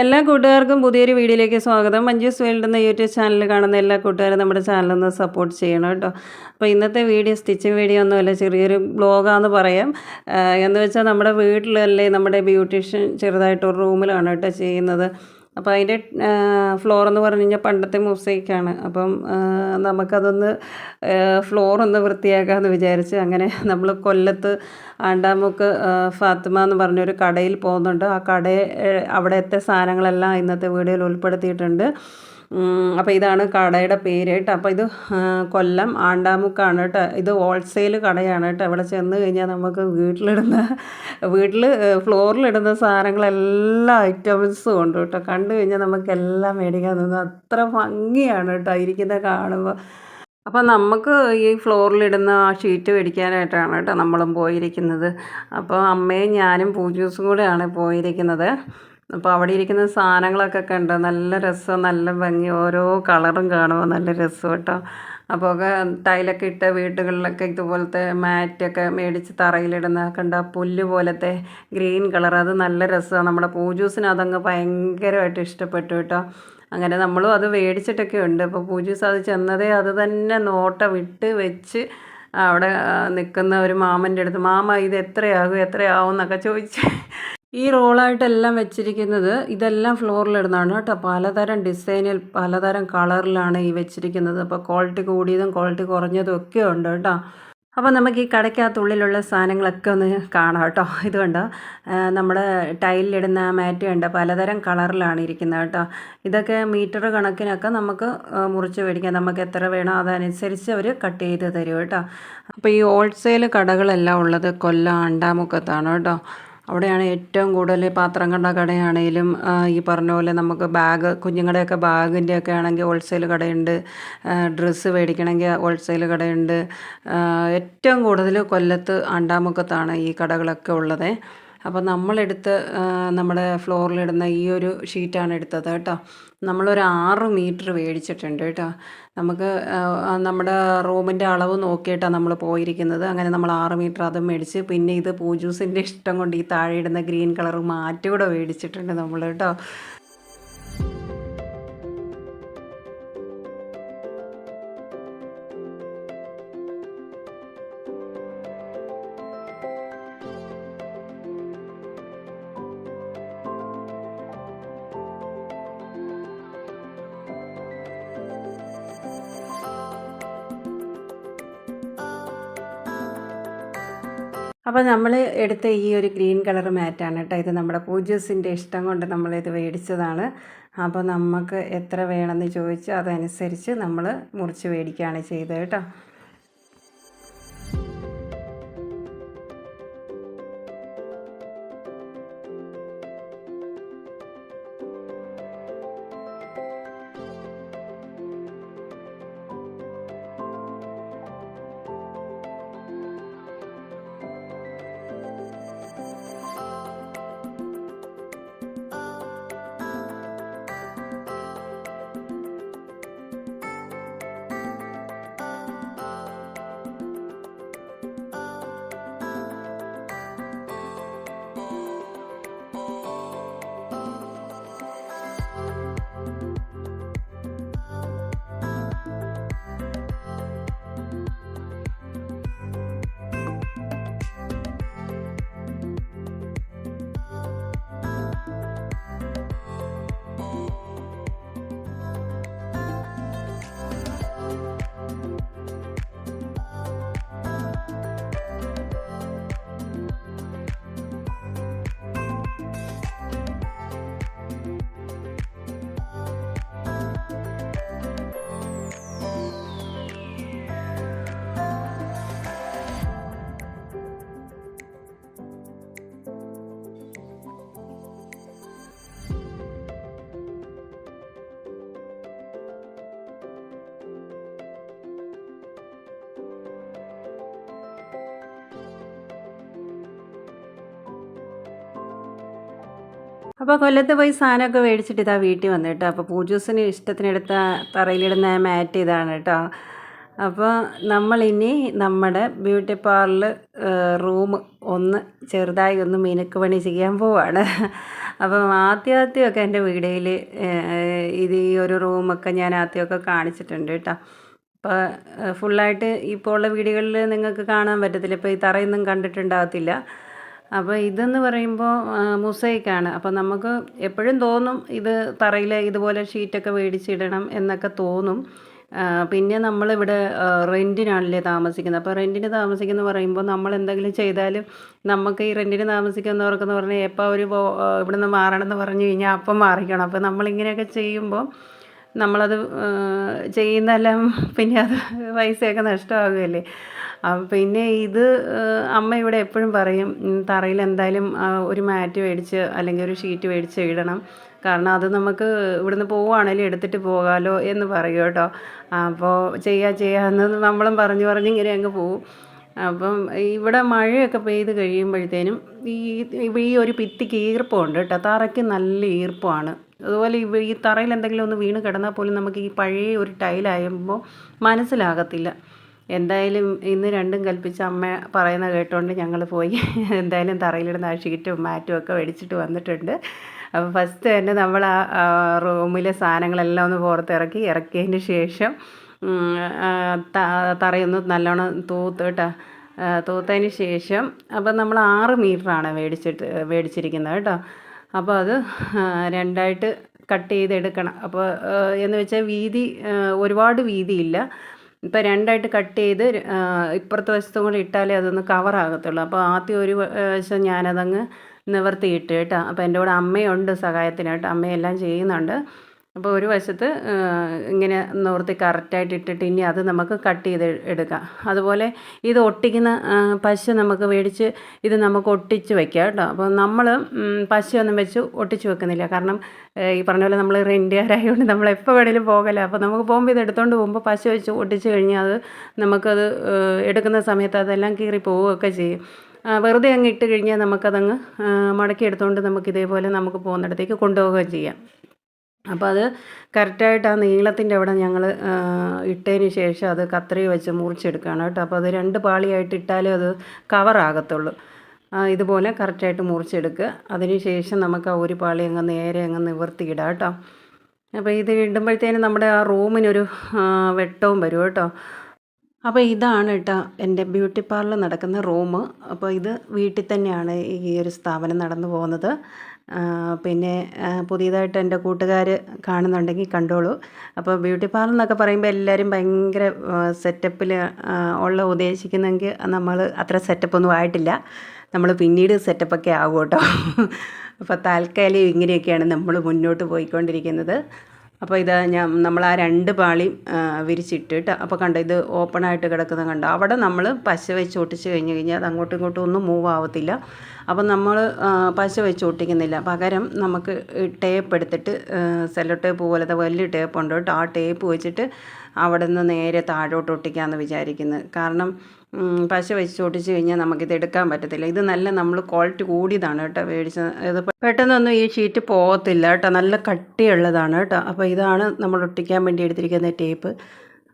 എല്ലാ കൂട്ടുകാർക്കും പുതിയൊരു വീഡിയോയിലേക്ക് സ്വാഗതം. മഞ്ജുസ് വേൾഡ് എന്ന യൂട്യൂബ് ചാനൽ കാണുന്ന എല്ലാ കൂട്ടുകാരും നമ്മുടെ ചാനലൊന്ന് സപ്പോർട്ട് ചെയ്യണം കേട്ടോ. അപ്പോൾ ഇന്നത്തെ വീഡിയോ സ്റ്റിച്ചിങ് വീഡിയോ ഒന്നുമല്ല ചെറിയൊരു ബ്ലോഗാന്ന് പറയാം. എന്ന് വെച്ചാൽ നമ്മുടെ വീട്ടിലല്ലേ നമ്മുടെ ബ്യൂട്ടീഷ്യൻ ചെറുതായിട്ടൊരു റൂമിലാണ് കേട്ടോ ചെയ്യുന്നത്. അപ്പോൾ അതിന്റെ ഫ്ലോർ എന്ന് പറഞ്ഞു കഴിഞ്ഞാൽ പണ്ടത്തെ മൊസൈക്കാണ് അപ്പം നമുക്കതൊന്ന് ഫ്ലോർ ഒന്ന് വൃത്തിയാക്കാമെന്ന് വിചാരിച്ച് അങ്ങനെ നമ്മൾ കൊല്ലത്ത് ആണ്ടാമുക്ക് ഫാത്തിമ എന്ന് പറഞ്ഞൊരു കടയിൽ പോകുന്നുണ്ട്. ആ കട അവിടുത്തെ സാധനങ്ങളെല്ലാം ഇന്നത്തെ വീഡിയോയിൽ ഉൾപ്പെടുത്തിയിട്ടുണ്ട്. അപ്പോൾ ഇതാണ് കടയുടെ പേര് കേട്ടോ. അപ്പോൾ ഇത് കൊല്ലം ആണ്ടാമുക്കാണ് കേട്ടോ. ഇത് ഹോൾസെയിൽ കടയാണ് കേട്ടോ. അവിടെ ചെന്ന് കഴിഞ്ഞാൽ നമുക്ക് വീട്ടിലിടുന്ന വീട്ടിൽ ഫ്ലോറിലിടുന്ന സാധനങ്ങളെല്ലാ ഐറ്റംസും ഉണ്ട് കേട്ടോ. കണ്ടു കഴിഞ്ഞാൽ നമുക്ക് എല്ലാം മേടിക്കാൻ തോന്നുന്നു അത്ര ഭംഗിയാണ് കേട്ടോ ഇരിക്കുന്നത് കാണുമ്പോൾ അപ്പോൾ നമുക്ക് ഈ ഫ്ലോറിലിടുന്ന ആ ഷീറ്റ് മേടിക്കാനായിട്ടാണ് കേട്ടോ നമ്മളും പോയിരിക്കുന്നത്. അപ്പോൾ അമ്മയും ഞാനും പൂജ്യൂസും കൂടെയാണ് പോയിരിക്കുന്നത്. അപ്പോൾ അവിടെ ഇരിക്കുന്ന സാധനങ്ങളൊക്കെ കണ്ടോ? നല്ല രസം നല്ല ഭംഗി. ഓരോ കളറും കാണുമ്പോൾ നല്ല രസം കേട്ടോ. അപ്പോൾ ഒക്കെ ടൈലൊക്കെ ഇട്ട വീടുകളിലൊക്കെ ഇതുപോലത്തെ മാറ്റൊക്കെ മേടിച്ച് തറയിലിടുന്ന കണ്ട? പുല്ല് പോലത്തെ ഗ്രീൻ കളർ. അത് നല്ല രസമാണ്. നമ്മുടെ പൂജൂസിന് അതങ്ങ് ഭയങ്കരമായിട്ട് ഇഷ്ടപ്പെട്ടു കേട്ടോ. അങ്ങനെ നമ്മളും അത് മേടിച്ചിട്ടൊക്കെ ഉണ്ട്. അപ്പോൾ പൂജൂസ് അത് ചെന്നതേ അത് തന്നെ നോട്ട വിട്ട് വെച്ച് അവിടെ നിൽക്കുന്ന ഒരു മാമന്റെ അടുത്ത് മാമ ഇത് എത്രയാകും? എത്രയാവും എന്നൊക്കെ ചോദിച്ച് ഈ റോളായിട്ടെല്ലാം വെച്ചിരിക്കുന്നത് ഇതെല്ലാം ഫ്ലോറിലിടുന്നതാണ് കേട്ടോ. പലതരം ഡിസൈനിൽ പലതരം കളറിലാണ് ഈ വെച്ചിരിക്കുന്നത്. അപ്പോൾ ക്വാളിറ്റി കൂടിയതും ക്വാളിറ്റി കുറഞ്ഞതും ഒക്കെ ഉണ്ട് കേട്ടോ. അപ്പോൾ നമുക്ക് ഈ കടയ്ക്കകത്തുള്ളിലുള്ള സാധനങ്ങളൊക്കെ ഒന്ന് കാണാം കേട്ടോ. ഇത് കണ്ടോ? ആ, നമ്മുടെ ടൈലിലിടുന്ന മാറ്റ് കണ്ട? പലതരം കളറിലാണ് ഇരിക്കുന്നത് കേട്ടോ. ഇതൊക്കെ മീറ്റർ കണക്കിനൊക്കെ നമുക്ക് മുറിച്ച് മേടിക്കാം. നമുക്ക് എത്ര വേണോ അതനുസരിച്ച് അവർ കട്ട് ചെയ്ത് തരും കേട്ടോ. അപ്പോൾ ഈ ഹോൾസെയിൽ കടകളെല്ലാം ഉള്ളത് കൊല്ലം അണ്ടാമുക്കത്താണ് കേട്ടോ. അവിടെയാണ് ഏറ്റവും കൂടുതൽ പാത്രം കണ്ട കടയാണെങ്കിലും ഈ പറഞ്ഞ പോലെ നമുക്ക് ബാഗ് കുഞ്ഞുങ്ങളുടെയൊക്കെ ബാഗിന്റെ ഒക്കെ ആണെങ്കിൽ ഹോൾസെയിൽ കടയുണ്ട് ഡ്രസ്സ് മേടിക്കണമെങ്കിൽ ഹോൾസെയിൽ കടയുണ്ട്. ഏറ്റവും കൂടുതൽ കൊല്ലത്ത് അണ്ടാമുക്കത്താണ് ഈ കടകളൊക്കെ ഉള്ളത്. അപ്പോൾ നമ്മളെടുത്ത് നമ്മുടെ ഫ്ലോറിലിടുന്ന ഈ ഒരു ഷീറ്റാണ് എടുത്തത് കേട്ടോ. നമ്മളൊരു ആറ് മീറ്റർ മേടിച്ചിട്ടുണ്ട് കേട്ടോ. നമുക്ക് നമ്മുടെ റൂമിന്റെ അളവ് നോക്കിയിട്ടാണ് നമ്മൾ പോയിരിക്കുന്നത്. അങ്ങനെ നമ്മൾ ആറ് മീറ്റർ അത് മേടിച്ച് പിന്നെ ഇത് പൂജൂസിന്റെ ഇഷ്ടം കൊണ്ട് ഈ താഴെ ഇടുന്ന ഗ്രീൻ കളർ മാറ്റ് കൂടെ മേടിച്ചിട്ടുണ്ട് നമ്മൾ കേട്ടോ. അപ്പോൾ നമ്മൾ എടുത്ത ഈ ഒരു ഗ്രീൻ കളർ മാറ്റാണ് കേട്ടോ. ഇത് നമ്മുടെ പൂജസിന്റെ ഇഷ്ടം കൊണ്ട് നമ്മളിത് മേടിച്ചതാണ്. അപ്പോൾ നമുക്ക് എത്ര വേണമെന്ന് ചോദിച്ച് അതനുസരിച്ച് നമ്മൾ മുറിച്ച് മേടിക്കുകയാണ് ചെയ്തത് കേട്ടോ. അപ്പോൾ കൊല്ലത്ത് പോയി സാധനമൊക്കെ മേടിച്ചിട്ട് ഇതാ വീട്ടിൽ വന്നു കേട്ടോ. അപ്പോൾ പൂജൂസിന് ഇഷ്ടത്തിനെടുത്ത തറയിലിടുന്ന മാറ്റ് ഇതാണ് കേട്ടോ. അപ്പോൾ നമ്മളിനി നമ്മുടെ ബ്യൂട്ടി പാർലർ റൂം ഒന്ന് ചെറുതായി ഒന്ന് മിനുക്ക് പണി ചെയ്യാൻ പോവാണ്. അപ്പം ആദ്യം ആദ്യമൊക്കെ എന്റെ വീഡിയോയിൽ ഇത് ഈ ഒരു റൂമൊക്കെ ഞാൻ ആദ്യമൊക്കെ കാണിച്ചിട്ടുണ്ട് കേട്ടോ. അപ്പോൾ ഫുള്ളായിട്ട് ഇപ്പോൾ ഉള്ള വീഡിയോകളിൽ നിങ്ങൾക്ക് കാണാൻ പറ്റത്തില്ല. ഇപ്പോൾ ഈ തറയൊന്നും കണ്ടിട്ടുണ്ടാകത്തില്ല. അപ്പോൾ ഇതെന്ന് പറയുമ്പോൾ മുസൈക്കാണ് അപ്പോൾ നമുക്ക് എപ്പോഴും തോന്നും ഇത് തറയിൽ ഇതുപോലെ ഷീറ്റൊക്കെ മേടിച്ചിടണം എന്നൊക്കെ തോന്നും. പിന്നെ നമ്മളിവിടെ റെന്റിനാണല്ലേ താമസിക്കുന്നത്. അപ്പോൾ റെന്റിന് താമസിക്കുന്ന പറയുമ്പോൾ നമ്മൾ എന്തെങ്കിലും ചെയ്താലും നമുക്ക് ഈ റെന്റിന് താമസിക്കുന്നവർക്കെന്ന് പറഞ്ഞാൽ എപ്പോൾ ഒരു ഇവിടെ നിന്ന് മാറണമെന്ന് പറഞ്ഞു കഴിഞ്ഞാൽ അപ്പം മാറിക്കണം. അപ്പോൾ നമ്മളിങ്ങനെയൊക്കെ ചെയ്യുമ്പോൾ നമ്മളത് ചെയ്യുന്നതെല്ലാം പിന്നെ അത് പൈസയൊക്കെ നഷ്ടമാകുകയല്ലേ? അപ്പം പിന്നെ ഇത് അമ്മ ഇവിടെ എപ്പോഴും പറയും തറയിൽ എന്തായാലും ഒരു മാറ്റ് മേടിച്ച് അല്ലെങ്കിൽ ഒരു ഷീറ്റ് മേടിച്ച് ഇടണം. കാരണം അത് നമുക്ക് ഇവിടുന്ന് പോവുകയാണെങ്കിലും എടുത്തിട്ട് പോകാമല്ലോ എന്ന് പറയും കേട്ടോ. അപ്പോൾ ചെയ്യാ ചെയ്യാന്ന് നമ്മളും പറഞ്ഞു പറഞ്ഞ് ഇങ്ങനെ അങ്ങ് പോവും. അപ്പം ഇവിടെ മഴയൊക്കെ പെയ്ത് കഴിയുമ്പോഴത്തേനും ഈ ഈ ഒരു ഭിത്തിക്ക് ഈർപ്പമുണ്ട് കേട്ടോ. തറയ്ക്ക് നല്ല ഈർപ്പമാണ്. അതുപോലെ ഈ തറയിൽ എന്തെങ്കിലും ഒന്ന് വീണ് കിടന്നാൽ പോലും നമുക്ക് ഈ പഴയ ഒരു ടൈലായുമ്പോൾ മനസ്സിലാകത്തില്ല. എന്തായാലും ഇന്ന് രണ്ടും കൽപ്പിച്ച് അമ്മ പറയുന്ന കേട്ടോണ്ട് ഞങ്ങൾ പോയി. എന്തായാലും തറയിലിടുന്ന ആ ഷീറ്റും മാറ്റും ഒക്കെ മേടിച്ചിട്ട് വന്നിട്ടുണ്ട്. അപ്പോൾ ഫസ്റ്റ് തന്നെ നമ്മൾ ആ റൂമിലെ സാധനങ്ങളെല്ലാം ഒന്ന് പുറത്തിറക്കി ഇറക്കിയതിന് ശേഷം തറയൊന്ന് നല്ലോണം തൂത്ത് കേട്ടോ തൂത്തതിന് ശേഷം അപ്പം നമ്മൾ ആറ് മീറ്ററാണ് മേടിച്ചിട്ട് മേടിച്ചിരിക്കുന്നത് കേട്ടോ അപ്പോൾ അത് രണ്ടായിട്ട് കട്ട് ചെയ്തെടുക്കണം. അപ്പോൾ എന്ന് വെച്ചാൽ വീതി ഒരുപാട് വീതിയില്ല. ഇപ്പം രണ്ടായിട്ട് കട്ട് ചെയ്ത് ഇപ്പുറത്തെ വശത്തും കൂടി ഇട്ടാലേ അതൊന്ന് കവർ ആകത്തുള്ളൂ. അപ്പോൾ ആദ്യം ഒരു വശം ഞാനതങ്ങ് നിവർത്തിയിട്ട് കേട്ടോ. അപ്പോൾ എന്റെ കൂടെ അമ്മയുണ്ട് സഹായത്തിന് കേട്ടോ. അമ്മയെല്ലാം ചെയ്യുന്നുണ്ട്. അപ്പോൾ ഒരു വശത്ത് ഇങ്ങനെ നിവർത്തി കറക്റ്റായിട്ട് ഇട്ടിട്ട് ഇനി അത് നമുക്ക് കട്ട് ചെയ്ത് എടുക്കാം. അതുപോലെ ഇത് ഒട്ടിക്കുന്ന പശ നമുക്ക് മേടിച്ച് ഇത് നമുക്ക് ഒട്ടിച്ച് വെക്കാം കേട്ടോ. അപ്പോൾ നമ്മൾ പശയൊന്നും വെച്ച് ഒട്ടിച്ച് വെക്കുന്നില്ല. കാരണം ഈ പറഞ്ഞ പോലെ നമ്മൾ റെന്റുകാരായതുകൊണ്ട് നമ്മൾ എപ്പോൾ വേണേലും പോകല. അപ്പോൾ നമുക്ക് പോകുമ്പോൾ ഇത് എടുത്തുകൊണ്ട് പോകുമ്പോൾ പശ വെച്ച് ഒട്ടിച്ച് കഴിഞ്ഞാൽ അത് നമുക്കത് എടുക്കുന്ന സമയത്ത് അതെല്ലാം കീറി പോവുകയൊക്കെ ചെയ്യും. വെറുതെ അങ്ങ് ഇട്ട് കഴിഞ്ഞാൽ നമുക്കതങ്ങ് മടക്കി എടുത്തുകൊണ്ട് നമുക്ക് ഇതേപോലെ നമുക്ക് പോകുന്നിടത്തേക്ക് കൊണ്ടുപോവുകയും ചെയ്യാം. അപ്പോൾ അത് കറക്റ്റായിട്ട് ആ നീളത്തിന്റെ അവിടെ ഞങ്ങൾ ഇട്ടതിന് ശേഷം അത് കത്രി വെച്ച് മുറിച്ചെടുക്കുകയാണ് കേട്ടോ. അപ്പോൾ അത് രണ്ട് പാളിയായിട്ട് ഇട്ടാലേ അത് കവറാകത്തുള്ളൂ ഇതുപോലെ കറക്റ്റായിട്ട് മുറിച്ചെടുക്കുക അതിന് ശേഷം നമുക്ക് ആ ഒരു പാളി അങ്ങ് നേരെ അങ്ങ് നിവർത്തിയിടാം കേട്ടോ. അപ്പോൾ ഇത് ഇടുമ്പോഴത്തേനും നമ്മുടെ ആ റൂമിനൊരു വെട്ടവും വരും കേട്ടോ. അപ്പോൾ ഇതാണ് കേട്ടോ എന്റെ ബ്യൂട്ടി പാർലർ നടക്കുന്ന റൂം അപ്പോൾ ഇത് വീട്ടിൽ തന്നെയാണ് ഈ ഒരു സ്ഥാപനം നടന്നു പോകുന്നത്. പിന്നെ പുതിയതായിട്ട് എന്റെ കൂട്ടുകാർ കാണുന്നുണ്ടെങ്കിൽ കണ്ടോളൂ. അപ്പോൾ ബ്യൂട്ടി പാർലർ എന്നൊക്കെ പറയുമ്പോൾ എല്ലാവരും ഭയങ്കര സെറ്റപ്പിൽ ഉള്ള ഉദ്ദേശിക്കുന്നെങ്കിൽ നമ്മൾ അത്ര സെറ്റപ്പൊന്നും ആയിട്ടില്ല. നമ്മൾ പിന്നീട് സെറ്റപ്പൊക്കെ ആകും കേട്ടോ അപ്പോൾ താൽക്കാലികം ഇങ്ങനെയൊക്കെയാണ് നമ്മൾ മുന്നോട്ട് പോയിക്കൊണ്ടിരിക്കുന്നത്. അപ്പോൾ ഇത് ഞാൻ നമ്മൾ ആ രണ്ട് പാളിയും ആ, വിരിച്ചിട്ടിട്ട് അപ്പോൾ കണ്ട ഇത് ഓപ്പണായിട്ട് കിടക്കുന്നത് കണ്ട? അവിടെ നമ്മൾ പശ വെച്ച് ഒട്ടിച്ച് കഴിഞ്ഞ് കഴിഞ്ഞാൽ അത് അങ്ങോട്ടും ഇങ്ങോട്ടും ഒന്നും മൂവ് ആവത്തില്ല. അപ്പം നമ്മൾ പശ വെച്ച് ഒട്ടിക്കുന്നില്ല. പകരം നമുക്ക് ടേപ്പ് എടുത്തിട്ട് സെല്ലോ ടേപ്പ് പോലത്തെ വലിയ ടേപ്പ് ഉണ്ട് കേട്ടോ. ആ ടേപ്പ് വെച്ചിട്ട് അവിടെ നിന്ന് നേരെ താഴോട്ട് ഒട്ടിക്കാമെന്ന് വിചാരിക്കുന്നത് കാരണം പശ വെച്ച് ഒട്ടിച്ച് കഴിഞ്ഞാൽ നമുക്കിത് എടുക്കാൻ പറ്റത്തില്ല. ഇത് നല്ല നമ്മൾ ക്വാളിറ്റി കൂടിയതാണ് കേട്ടോ മേടിച്ചത് ഇത് പെട്ടെന്നൊന്നും ഈ ഷീറ്റ് പോകത്തില്ല കേട്ടോ. നല്ല കട്ടിയുള്ളതാണ് കേട്ടോ. അപ്പോൾ ഇതാണ് നമ്മൾ ഒട്ടിക്കാൻ വേണ്ടി എടുത്തിരിക്കുന്ന ടേപ്പ്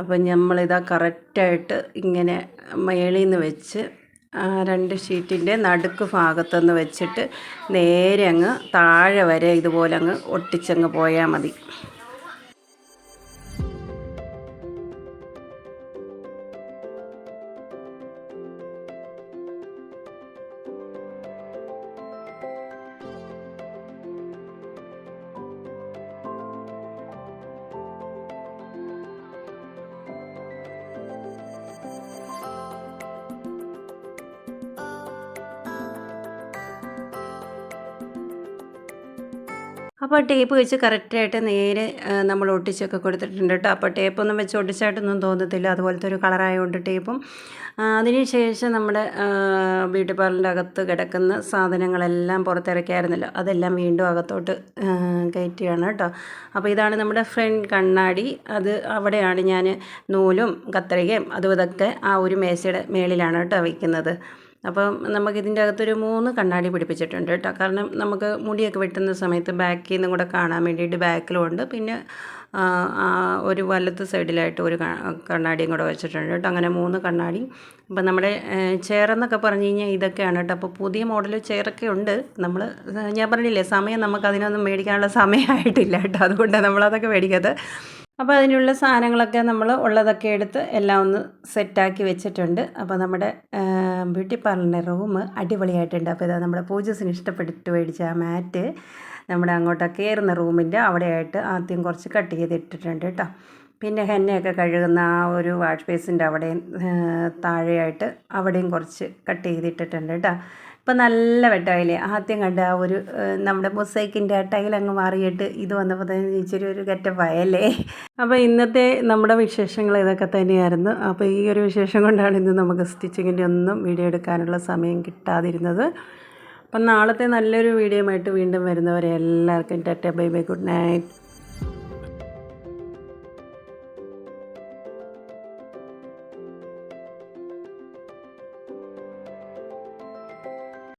അപ്പോൾ നമ്മളിതാ കറക്റ്റായിട്ട് ഇങ്ങനെ മേളിൽ നിന്ന് വെച്ച് രണ്ട് ഷീറ്റിന്റെ നടുക്ക് ഭാഗത്തുനിന്ന് വെച്ചിട്ട് നേരെ അങ്ങ് താഴെ വരെ ഇതുപോലെ അങ്ങ് ഒട്ടിച്ചങ്ങ് പോയാൽ മതി. അപ്പോൾ ടേപ്പ് വെച്ച് കറക്റ്റായിട്ട് നേരെ നമ്മൾ ഒട്ടിച്ചൊക്കെ കൊടുത്തിട്ടുണ്ട് കേട്ടോ. അപ്പോൾ ടേപ്പൊന്നും വെച്ച് ഒട്ടിച്ചായിട്ടൊന്നും തോന്നത്തില്ല. അതുപോലത്തെ ഒരു കളറായതുകൊണ്ട് ടേപ്പും. അതിനുശേഷം അതിന് ശേഷം നമ്മുടെ ബ്യൂട്ടി പാർലറിന്റെ അകത്ത് കിടക്കുന്ന സാധനങ്ങളെല്ലാം പുറത്തിറക്കിയായിരുന്നല്ലോ. അതെല്ലാം വീണ്ടും അകത്തോട്ട് കയറ്റുകയാണ് കേട്ടോ. അപ്പോൾ ഇതാണ് നമ്മുടെ ഫ്രണ്ട് കണ്ണാടി. അത് അവിടെയാണ് ഞാൻ നൂലും കത്രികയും അതും ഇതൊക്കെ ആ ഒരു മേശയുടെ മേളിലാണ് കേട്ടോ വയ്ക്കുന്നത് അപ്പം നമുക്കിതിന്റെ അകത്തൊരു മൂന്ന് കണ്ണാടി പിടിപ്പിച്ചിട്ടുണ്ട് കേട്ടോ. കാരണം നമുക്ക് മുടിയൊക്കെ വെട്ടുന്ന സമയത്ത് ബാക്കിൽ നിന്നും കൂടെ കാണാൻ വേണ്ടിയിട്ട് ബാക്കിലും ഉണ്ട് പിന്നെ ഒരു വലത്ത് സൈഡിലായിട്ട് ഒരു കണ്ണാടിയും കൂടെ വെച്ചിട്ടുണ്ട് കേട്ടോ. അങ്ങനെ മൂന്ന് കണ്ണാടി. അപ്പം നമ്മുടെ ചെയറെന്നൊക്കെ പറഞ്ഞു കഴിഞ്ഞാൽ ഇതൊക്കെയാണ് കേട്ടോ. അപ്പോൾ പുതിയ മോഡൽ ചെയറൊക്കെ ഉണ്ട്. നമ്മൾ ഞാൻ പറഞ്ഞില്ലേ സമയം നമുക്ക് അതിനൊന്നും മേടിക്കാനുള്ള സമയമായിട്ടില്ല കേട്ടോ. അതുകൊണ്ടാണ് നമ്മളതൊക്കെ മേടിക്കാത്തത്. അപ്പോൾ അതിനുള്ള സാധനങ്ങളൊക്കെ നമ്മൾ ഉള്ളതൊക്കെ എടുത്ത് എല്ലാം ഒന്ന് സെറ്റാക്കി വെച്ചിട്ടുണ്ട്. അപ്പോൾ നമ്മുടെ ബ്യൂട്ടി പാർലറിന്റെ റൂം അടിപൊളിയായിട്ടുണ്ട്. അപ്പോൾ ഇതാ നമ്മുടെ പൂജസിന് ഇഷ്ടപ്പെട്ടിട്ട് മേടിച്ച ആ മാറ്റ് നമ്മുടെ അങ്ങോട്ട് കയറുന്ന റൂമിന്റെ അവിടെയായിട്ട് ആദ്യം കുറച്ച് കട്ട് ചെയ്തിട്ടിട്ടുണ്ട് കേട്ടോ. പിന്നെ ഹെന്നയൊക്കെ കഴുകുന്ന ആ ഒരു വാഷ് ബേസിന്റെ അവിടെയും താഴെയായിട്ട് അവിടെയും കുറച്ച് കട്ട് ചെയ്തിട്ടിട്ടുണ്ട് കേട്ടോ. ഇപ്പം നല്ല വെട്ടമായില്ലേ ആദ്യം കണ്ട ആ ഒരു നമ്മുടെ മൊസൈക്കിന്റെ ആ ടൈൽ അങ്ങ് മാറിയിട്ട് ഇത് വന്നപ്പോൾ തന്നെ ഇച്ചിരി ഒരു ഗെറ്റപ്പായല്ലേ അപ്പോൾ ഇന്നത്തെ നമ്മുടെ വിശേഷങ്ങൾ ഇതൊക്കെ തന്നെയായിരുന്നു. അപ്പോൾ ഈ ഒരു വിശേഷം കൊണ്ടാണ് ഇന്ന് നമുക്ക് സ്റ്റിച്ചിങ്ങിന്റെ ഒന്നും വീഡിയോ എടുക്കാനുള്ള സമയം കിട്ടാതിരുന്നത്. അപ്പം നാളത്തെ നല്ലൊരു വീഡിയോയുമായിട്ട് വീണ്ടും വരുന്നവരെ എല്ലാവർക്കും tata bye bye good night.